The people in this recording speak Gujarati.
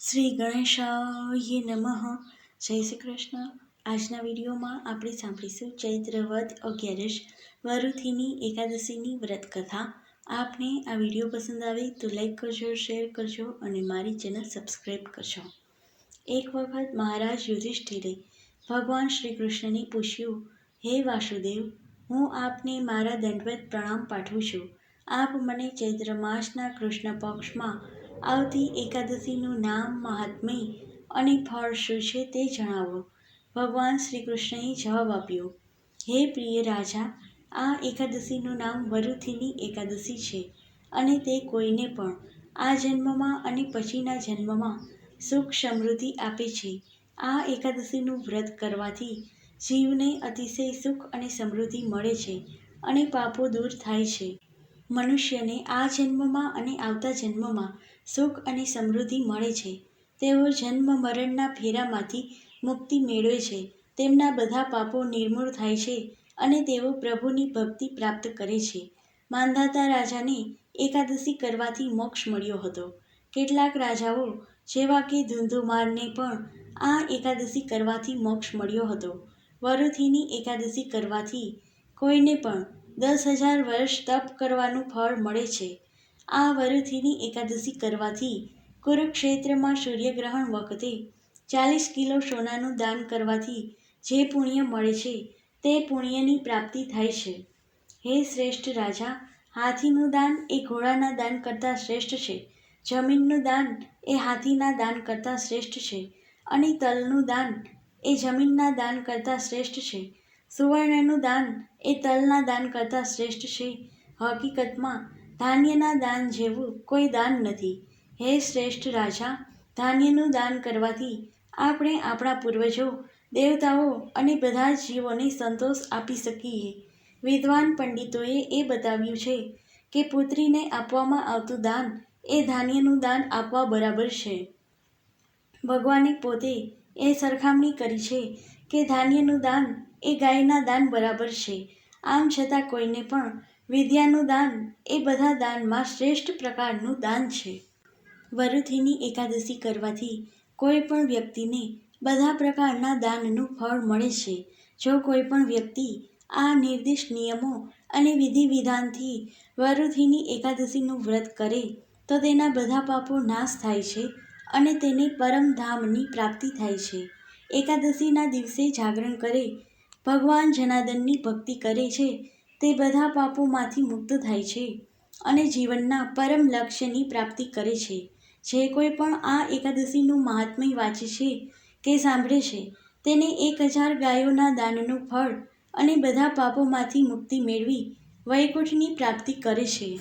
શ્રી ગણેશાય નમઃ. જય શ્રી કૃષ્ણ. આજના વિડીયોમાં આપણે સાંભળીશું ચૈત્ર વદ અગિયારસ વરુથીની એકાદશીની વ્રત કથા આપને આ વીડિયો પસંદ આવે તો લાઈક કરજો, શેર કરજો અને મારી ચેનલ સબસ્ક્રાઈબ કરજો. એક વખત મહારાજ યુધિષ્ઠિરે ભગવાન શ્રી કૃષ્ણને પૂછ્યું, હે વાસુદેવ, હું આપને મારા દંડવત પ્રણામ પાઠવું છું. આપ મને ચૈત્ર માસના કૃષ્ણ પક્ષમાં આવતી એકાદશીનું નામ મહાત્મ્ય અને ફળ શું છે તે જણાવો. ભગવાન શ્રી કૃષ્ણએ જવાબ આપ્યો, હે પ્રિય રાજા, આ એકાદશીનું નામ વરુથીની એકાદશી છે અને તે કોઈને પણ આ જન્મમાં અને પછીના જન્મમાં સુખ સમૃદ્ધિ આપે છે. આ એકાદશીનું વ્રત કરવાથી જીવને અતિશય સુખ અને સમૃદ્ધિ મળે છે અને પાપો દૂર થાય છે. મનુષ્યને આ જન્મમાં અને આવતા જન્મમાં સુખ અને સમૃદ્ધિ મળે છે. તેઓ જન્મ મરણના ફેરામાંથી મુક્તિ મેળવે છે. તેમના બધા પાપો નિર્મૂળ થાય છે અને તેઓ પ્રભુની ભક્તિ પ્રાપ્ત કરે છે. માંધાતા રાજાને એકાદશી કરવાથી મોક્ષ મળ્યો હતો. કેટલાક રાજાઓ, જેવા કે ધુંધુમારને પણ આ એકાદશી કરવાથી મોક્ષ મળ્યો હતો. વરુથીની એકાદશી કરવાથી કોઈને પણ દસ હજાર વર્ષ તપ કરવાનું ફળ મળે છે. આ વરુથીની એકાદશી કરવાથી કુરુક્ષેત્રમાં સૂર્યગ્રહણ વખતે ચાલીસ કિલો સોનાનું દાન કરવાથી જે પુણ્ય મળે છે, તે પુણ્યની પ્રાપ્તિ થાય છે. હે શ્રેષ્ઠ રાજા, હાથીનું દાન એ ઘોડાના દાન કરતાં શ્રેષ્ઠ છે. જમીનનું દાન એ હાથીના દાન કરતાં શ્રેષ્ઠ છે. અને તલનું દાન એ જમીનના દાન કરતાં શ્રેષ્ઠ છે. સુવર્ણનું દાન એ તલના દાન કરતાં શ્રેષ્ઠ છે. હકીકતમાં, ધાન્યના દાન જેવું કોઈ દાન નથી. હે શ્રેષ્ઠ રાજા, ધાન્યનું દાન કરવાથી આપણે આપણા પૂર્વજો, દેવતાઓ અને બધા જ જીવોને સંતોષ આપી શકીએ. વિદ્વાન પંડિતોએ એ બતાવ્યું છે કે પુત્રીને આપવામાં આવતું દાન એ ધાન્યનું દાન આપવા બરાબર છે. ભગવાને પોતે એ સરખામણી કરી છે કે ધાન્યનું દાન એ ગાયના દાન બરાબર છે. આમ છતાં કોઈને પણ વિદ્યાનું દાન એ બધા દાનમાં શ્રેષ્ઠ પ્રકારનું દાન છે. વરુથીની એકાદશી કરવાથી કોઈ પણ વ્યક્તિને બધા પ્રકારના દાનનું ફળ મળે છે. જો કોઈ પણ વ્યક્તિ આ નિર્દિષ્ટ નિયમો અને વિધિ વિધાનથી વરુથીની એકાદશીનું વ્રત કરે, તો તેના બધા પાપો નાશ થાય છે અને તેને પરમધામની પ્રાપ્તિ થાય છે. એકાદશીના દિવસે જાગરણ કરે, ભગવાન જનાર્દનની ભક્તિ કરે છે, તે બધા પાપોમાંથી મુક્ત થાય છે અને જીવનના પરમ લક્ષ્યની પ્રાપ્તિ કરે છે. જે કોઈ પણ આ એકાદશીનું મહાત્મ્ય વાંચે છે કે સાંભળે છે, તેને એક હજાર ગાયોના દાનનું ફળ અને બધા પાપોમાંથી મુક્તિ મેળવી વૈકુંઠની પ્રાપ્તિ કરે છે.